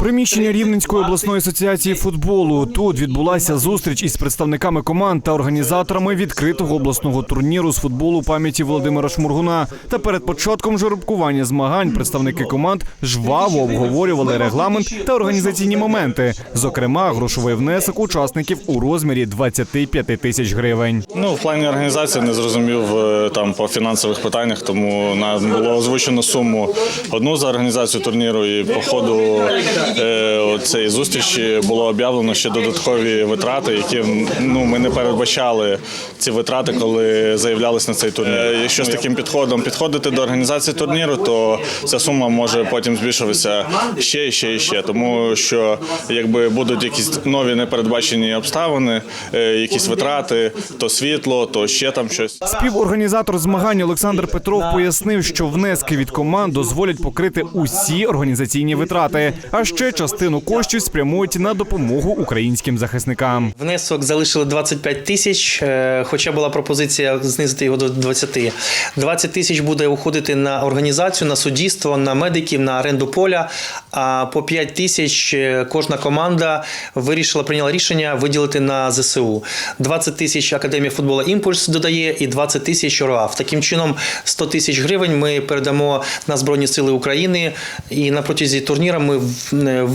Приміщення Рівненської обласної асоціації футболу. Тут відбулася зустріч із представниками команд та організаторами відкритого обласного турніру з футболу пам'яті Володимира Шмургуна. Та перед початком жеребкування змагань представники команд жваво обговорювали регламент та організаційні моменти, зокрема грошовий внесок учасників у розмірі 25 тисяч гривень. Ну, в плані організації не зрозумів е, там по фінансових питаннях, тому нам було озвучено суму одну за організацію турніру, і по ходу uh, цієї зустрічі було об'явлено ще додаткові витрати, які ну ми не передбачали ці витрати, коли заявлялись на цей турнір. Е, Якщо з таким підходом підходити до організації турніру, то ця сума може потім збільшуватися ще і ще і ще, тому що якби будуть якісь нові непередбачені обставини, е, якісь витрати, то світло, то ще там щось. Співорганізатор змагань Олександр Петров пояснив, що внески від команд дозволять покрити усі організаційні витрати, а ще частину коштів спрямують на допомогу українським захисникам. Внесок залишили 25 тисяч, е, хоча була пропозиція знизити його до 20. 20 тисяч буде уходити на організацію, на суддівство, на медиків, на оренду поля. А по 5 тисяч е, кожна команда вирішила, прийняла рішення виділити на ЗСУ. 20 тисяч Академія футболу Імпульс додає і 20 тисяч РОАФ. Таким чином 100 тисяч гривень ми передамо на Збройні Сили України і на протязі турніра ми в- е,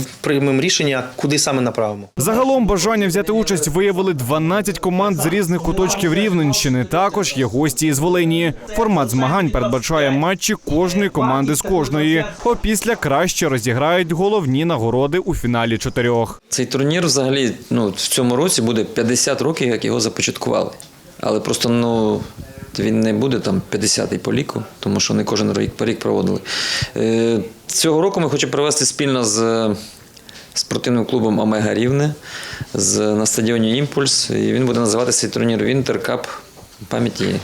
приймемо рішення, куди саме направимо. Загалом бажання взяти участь виявили 12 команд з різних куточків Рівненщини. Також є гості із Волині. Формат змагань передбачає матчі кожної команди з кожної. Опісля краще розіграють головні нагороди у фіналі чотирьох. Цей турнір взагалі ну, в цьому році буде 50 років, як його започаткували. Але просто ну, він не буде там 50-й по ліку, тому що не кожен рік по рік проводили. Е, цього року ми хочемо провести спільно з спортивним клубом Омега Рівне з, на стадіоні Імпульс. І він буде називатися турнір Вінтеркап пам'яті.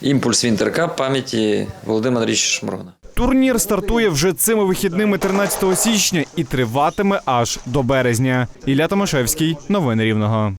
Імпульс Вінтеркап пам'яті Володимира Річі Шмрона. Турнір стартує вже цими вихідними 13 січня і триватиме аж до березня. Ілля Томашевський, новини Рівного.